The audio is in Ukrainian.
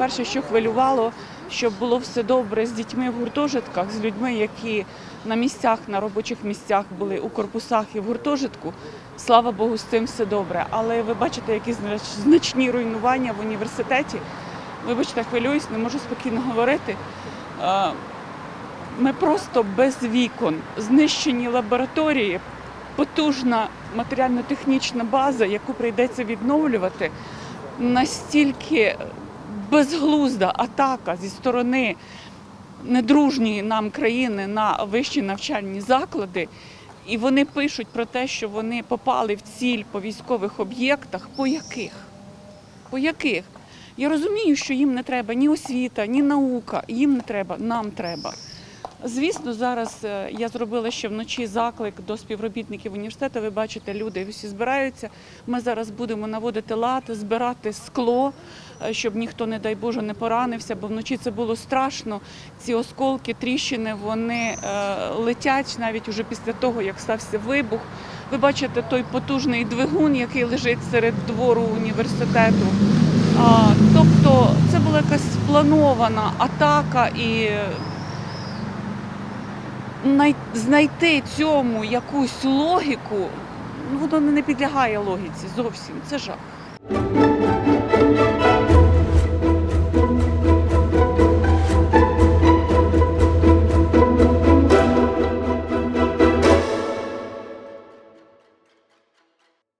Перше, що хвилювало, щоб було все добре з дітьми в гуртожитках, з людьми, які на місцях, на робочих місцях були у корпусах і в гуртожитку. Слава Богу, з цим все добре. Але ви бачите, які значні руйнування в університеті. Вибачте, хвилююсь, не можу спокійно говорити. Е, Ми просто без вікон, знищені лабораторії, потужна матеріально-технічна база, яку прийдеться відновлювати, настільки безглузда атака зі сторони недружньої нам країни на вищі навчальні заклади. І вони пишуть про те, що вони попали в ціль по військових об'єктах. По яких? По яких? Я розумію, що їм не треба ні освіта, ні наука. Їм не треба, нам треба. Звісно, зараз е, я зробила ще вночі заклик до співробітників університету. Ви бачите, люди всі збираються. Ми зараз будемо наводити лад, збирати скло, е, щоб ніхто, не дай Боже, не поранився, бо вночі це було страшно. Ці осколки, тріщини, вони е, летять навіть уже після того, як стався вибух. Ви бачите той потужний двигун, який лежить серед двору університету. Тобто це була якась спланована атака і знайти цьому якусь логіку, ну, воно не підлягає логіці зовсім. Це жах.